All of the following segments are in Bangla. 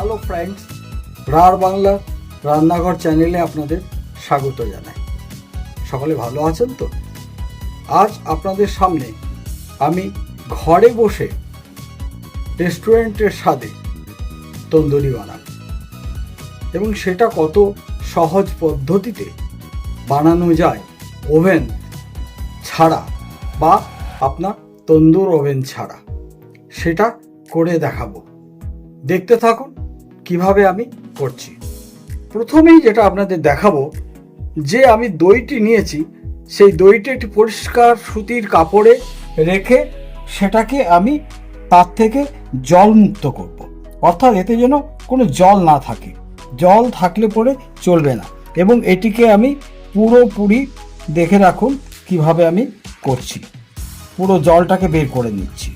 হ্যালো ফ্রেন্ডস, রার বাংলা রান্নাঘর চ্যানেলে আপনাদের স্বাগত জানাই। সকলে ভালো আছেন তো? আজ আপনাদের সামনে আমি ঘরে বসে রেস্টুরেন্টের স্বাদে তন্দুরি বানাব এবং সেটা কত সহজ পদ্ধতিতে বানানো যায় ওভেন ছাড়া বা আপনার তন্দুর ওভেন ছাড়া, সেটা করে দেখাবো। দেখতে থাকুন। কীভাবে আমি করছি? প্রথমেই যেটা আপনাদের দেখাবো, যে আমি দইটি নিয়েছি, সেই দইটি একটি পরিষ্কার সুতির কাপড়ে রেখে সেটাকে আমি তার থেকে জল মুক্ত করব। অর্থাৎ এতে যেন কোনো জল না থাকে। জল থাকলে পরে চলবে না। এবং এটিকে আমি পুরোপুরি দেখে রাখুন কীভাবে আমি করছি। পুরো জলটাকে বের করে নিচ্ছি।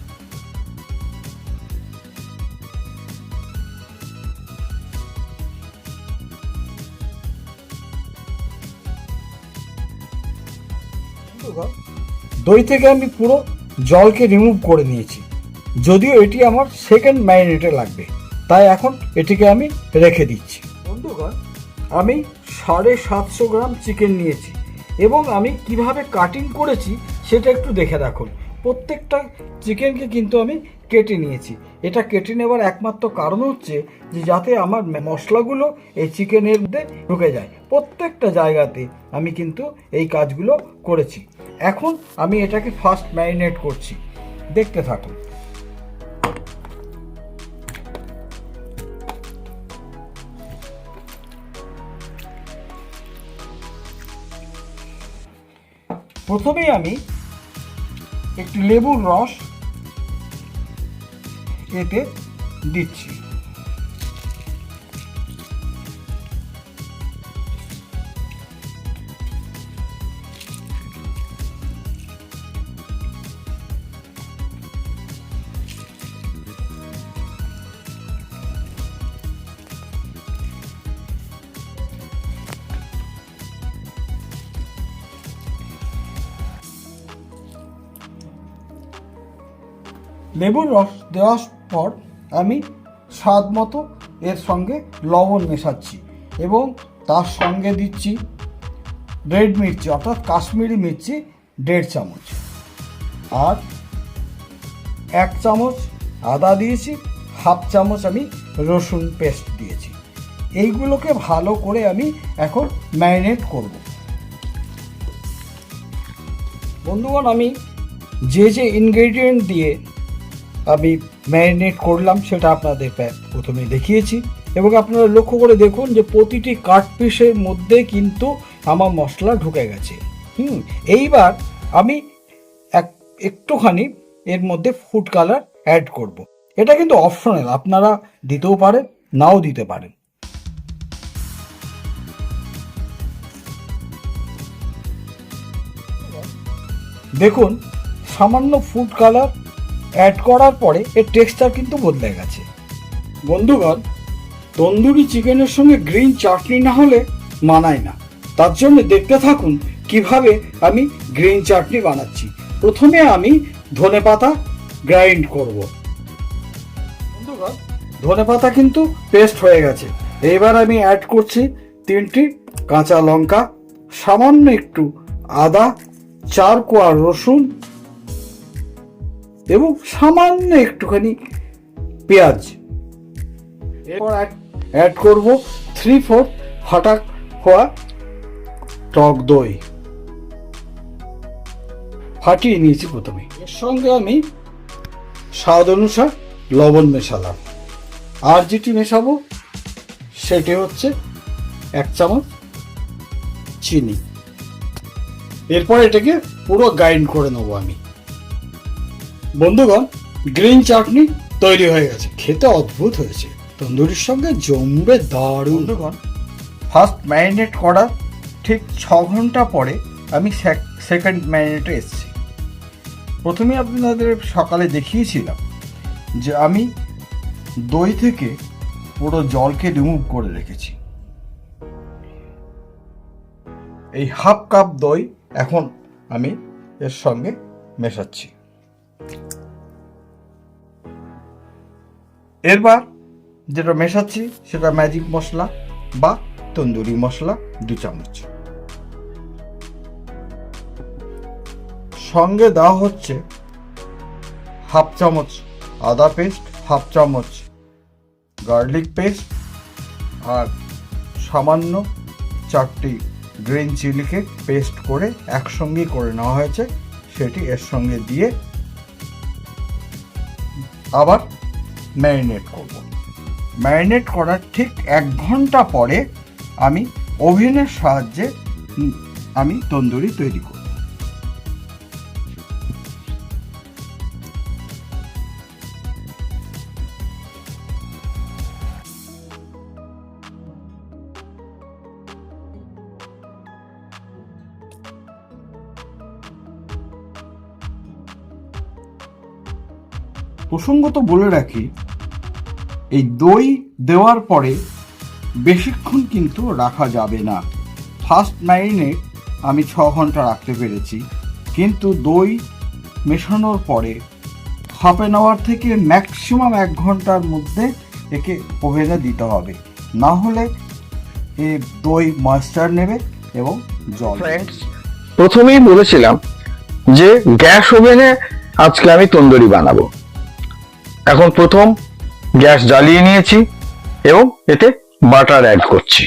দই থেকে আমি পুরো জলকে রিমুভ করে নিয়েছি। যদিও এটি আমার সেকেন্ড ম্যারিনেটে লাগবে, তাই এখন এটিকে আমি রেখে দিচ্ছি। বন্ধুগণ, আমি সাড়ে সাতশো গ্রাম চিকেন নিয়েছি এবং আমি কীভাবে কাটিং করেছি সেটা একটু দেখে রাখুন। প্রত্যেকটা চিকেনকে কিন্তু আমি কেটে নিয়েছি। এটা কেটে নেওয়ার একমাত্র কারণ হচ্ছে যে যাতে আমার মশলাগুলো এই চিকেনের মধ্যে ঢুকে যায়। প্রত্যেকটা জায়গাতে আমি কিন্তু এই কাজগুলো করেছি। এখন আমি এটাকে ফার্স্ট ম্যারিনেট করছি। দেখতে থাকুন। প্রথমেই আমি একটু লেবুর রস এতে দিচ্ছি। লেবুর রস দেওয়ার পর আমি স্বাদ মতো এর সঙ্গে লবণ মেশাচ্ছি এবং তার সঙ্গে দিচ্ছি রেড মির্চি, অর্থাৎ কাশ্মীরি মির্চি দেড় চামচ। আর এক চামচ আদা দিয়েছি, হাফ চামচ আমি রসুন পেস্ট দিয়েছি। এইগুলোকে ভালো করে আমি এখন ম্যারিনেট করব। বন্ধুগণ, আমি যে যে ইনগ্রেডিয়েন্ট দিয়ে আমি ম্যারিনেট করলাম, সেটা আপনাদের প্রথমে দেখিয়েছি। এবং আপনারা লক্ষ্য করে দেখুন যে প্রতিটি কাট পিসের মধ্যে কিন্তু আমার মশলা ঢুকে গেছে। হুম, এইবার আমি এক, একটুখানি এর মধ্যে ফুড কালার অ্যাড করব। এটা কিন্তু অপশনাল, আপনারা দিতেও পারেন, নাও দিতে পারেন। দেখুন, সামান্য ফুড কালার অ্যাড করার পরে এর টেক্সচার কিন্তু বদলে গেছে। বন্ধুগণ, তন্দুরি চিকেনের সঙ্গে গ্রিন চাটনি না হলে মানায় না। তার জন্য দেখতে থাকুন কীভাবে আমি গ্রিন চাটনি বানাচ্ছি। প্রথমে আমি ধনেপাতা গ্রাইন্ড করব। বন্ধুগণ ধনেপাতা কিন্তু পেস্ট হয়ে গেছে। এবার আমি অ্যাড করছি তিনটি কাঁচা লঙ্কা, সামান্য একটু আদা, চার কোয়া রসুন এবং সামান্য একটুখানি পেঁয়াজ। এরপর অ্যাড করব থ্রি ফোর হঠাৎ হওয়া টক দই। ফাটিয়ে নিয়েছি প্রথমে। এর সঙ্গে আমি স্বাদ অনুসার লবণ মেশালাম। আর যেটি মেশাবো সেটি হচ্ছে এক চামচ চিনি। এরপর এটাকে পুরো গ্রাইন্ড করে নেব আমি। বন্ধুগণ, গ্রিন চাটনি তৈরি হয়ে গেছে। খেতে অদ্ভুত হয়েছে। তন্দুরির সঙ্গে জমবে দারুণ। বন্ধুগণ ফার্স্ট ম্যারিনেট করার ঠিক ছ ঘণ্টা পরে আমি সেকেন্ড ম্যারিনেটে এসেছি। প্রথমে আপনাদের সকালে দেখিয়েছিলাম যে আমি দই থেকে পুরো জলকে রিমুভ করে রেখেছি। এই হাফ কাপ দই এখন আমি এর সঙ্গে মেশাচ্ছি। এরবার যেটা মেশাচ্ছি সেটা ম্যাজিক মশলা বা তন্দুরি মশলা দু চামচ। সঙ্গে দেওয়া হচ্ছে হাফ চামচ আদা পেস্ট, হাফ চামচ গার্লিক পেস্ট আর সামান্য চারটি গ্রিন চিলিকে পেস্ট করে একসঙ্গে করে নেওয়া হয়েছে, সেটি এর সঙ্গে দিয়ে আবার ম্যারিনেট করব। ম্যারিনেট করার ঠিক এক ঘণ্টা পরে আমি ওভেনের সাহায্যে আমি তন্দুরি তৈরি করব। প্রসঙ্গত বলে রাখি, এই দই দেওয়ার পরে বেশিক্ষণ কিন্তু রাখা যাবে না। ফার্স্ট নাইনে আমি ছ ঘণ্টা রাখতে পেরেছি, কিন্তু দই মেশানোর পরে হাফ অ্যান আওয়ার থেকে ম্যাক্সিমাম এক ঘণ্টার মধ্যে একে ওভেনে দিতে হবে। না হলে এ দই ময়েশ্চার নেবে এবং জল প্রথমেই বলেছিলাম যে গ্যাস ওভেনে আজকে আমি তন্দুরি বানাবো। এখন প্রথম গ্যাস জ্বালিয়ে নিয়েছি এবং এতে বাটার অ্যাড করছি।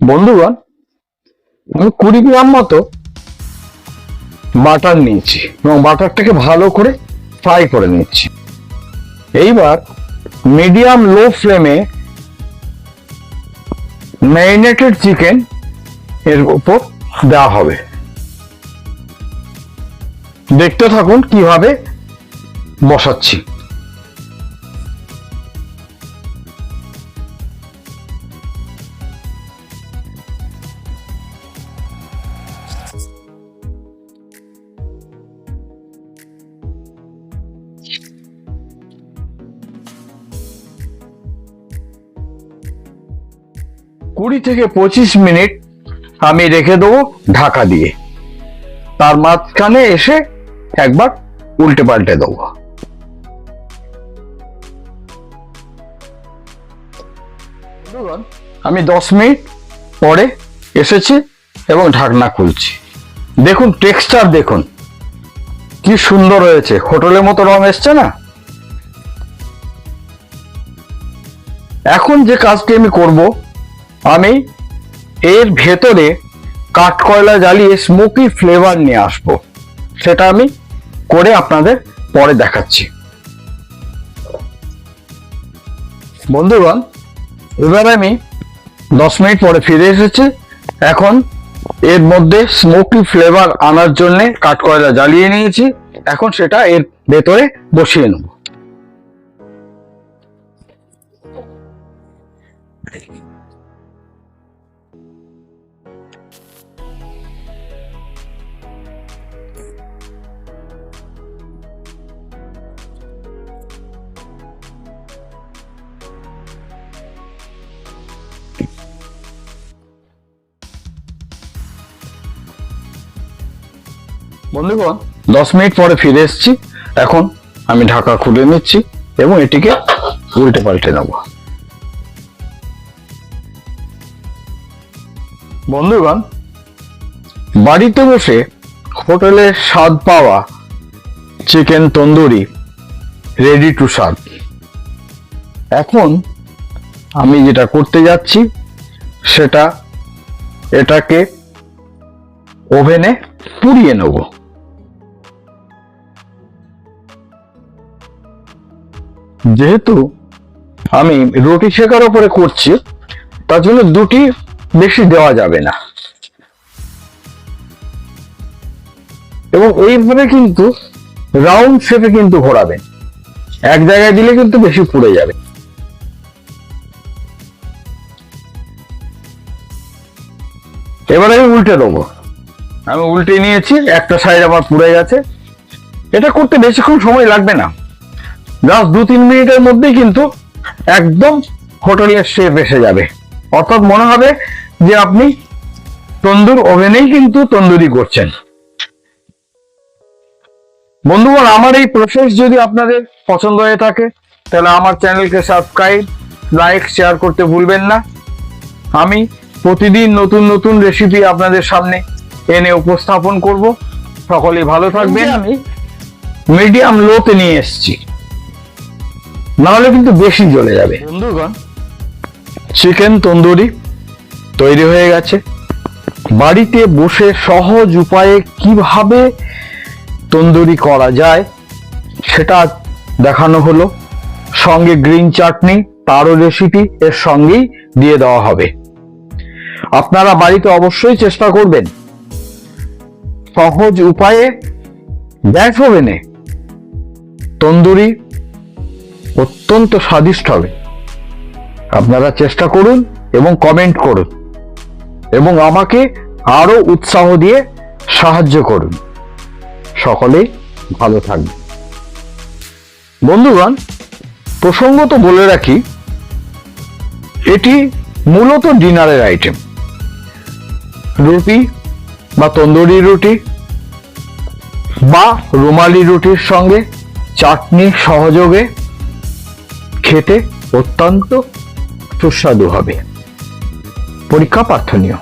বন্ধুগণ, আমি কুড়ি গ্রাম মতো বাটার নিয়েছি এবং বাটারটাকে ভালো করে ফ্রাই করে নিচ্ছি। এইবার মিডিয়াম লো ফ্লেমে ম্যারিনেটেড চিকেন এর উপর দেওয়া হবে। দেখতে থাকুন কীভাবে বসাচ্ছি। কুড়ি থেকে পঁচিশ মিনিট আমি রেখে দেবো ঢাকা দিয়ে। তার মাঝখানে এসে একবার উল্টে পাল্টে দেবো। আমি দশ মিনিট পরে এসেছি এবং ঢাকনা খুলছি। দেখুন টেক্সচার দেখুন। কি সুন্দর হয়েছে। হোটেলের মতো রং এসছে না? এখন যে কাজটি আমি করব, আমি এর ভেতরে কাঠকয়লা জ্বালিয়ে স্মোকি ফ্লেভার নিয়ে আসব। সেটা আমি করে আপনাদের পরে দেখাচ্ছি। বন্ধুগণ, এবার আমি দশ মিনিট পরে ফিরে এসেছি। এখন এর মধ্যে স্মোকি ফ্লেভার আনার জন্য কাঠকয়লা জ্বালিয়ে নিয়েছি। এখন সেটা এর ভেতরে বসিয়ে নেব। বন্ধুগণ, দশ মিনিট পরে ফিরে এসেছি। এখন আমি ঢাকা খুলে নিচ্ছি এবং এটিকে উল্টে পাল্টে নেব। বন্ধুগণ, বাড়িতে বসে হোটেলের স্বাদ পাওয়া chicken tandoori ready to serve এখন আমি যেটা করতে যাচ্ছি, সেটা এটাকে ওভেনে পুড়িয়ে নেব। যেহেতু আমি রুটি শেখার ওপরে করছি, তার জন্য দুটি বেশি দেওয়া যাবে না। এবং এইভাবে কিন্তু রাউন্ড শেপে কিন্তু ঘোরাবেন এক জায়গায় দিলে কিন্তু বেশি পুড়ে যাবে। এবার আমি উল্টে দেবো। আমি উল্টে নিয়েছি, একটা সাইড আমার পুড়ে গেছে। এটা করতে বেশিক্ষণ সময় লাগবে না। জাস্ট দু তিন মিনিটের মধ্যেই কিন্তু একদম হোটেলের শেপ এসে যাবে। অর্থাৎ মনে হবে যে আপনি তন্দুর ওভেনেই কিন্তু তন্দুরি করছেন। বন্ধুগণ, আমার এই প্রসেস যদি আপনাদের পছন্দ হয়ে থাকে, তাহলে আমার চ্যানেলকে সাবস্ক্রাইব লাইক শেয়ার করতে ভুলবেন না। আমি প্রতিদিন নতুন নতুন রেসিপি আপনাদের সামনে এনে উপস্থাপন করব। সকলেই ভালো থাকবেন। আমি মিডিয়াম লোতে নিয়ে এসেছি। নাহলে কিন্তু বেশি জ্বলে যাবে। বন্ধুগণ। চিকেন তন্দুরি তৈরি হয়ে গেছে। বাড়িতে বসে সহজ উপায়ে কীভাবে তন্দুরি করা যায় সেটা দেখানো হলো। সঙ্গে গ্রিন চাটনি তারও রেসিপি এর সঙ্গেই দিয়ে দেওয়া হবে। আপনারা বাড়িতে অবশ্যই চেষ্টা করবেন। সহজ উপায়ে গ্যাস ওভেনে তন্দুরি অত্যন্ত স্বাদিষ্ট হবে। আপনারা চেষ্টা করুন এবং কমেন্ট করুন। এবং আমাকে আরও উৎসাহ দিয়ে সাহায্য করুন। সকলেই ভালো থাকবে বন্ধুগণ, প্রসঙ্গত বলে রাখি, এটি মূলত ডিনারের আইটেম রুটি বা তন্দুরি রুটি বা রুমালি রুটির সঙ্গে চাটনি সহযোগে খেতে অত্যন্ত সুস্বাদু হবে। পরীক্ষা প্রার্থনীয়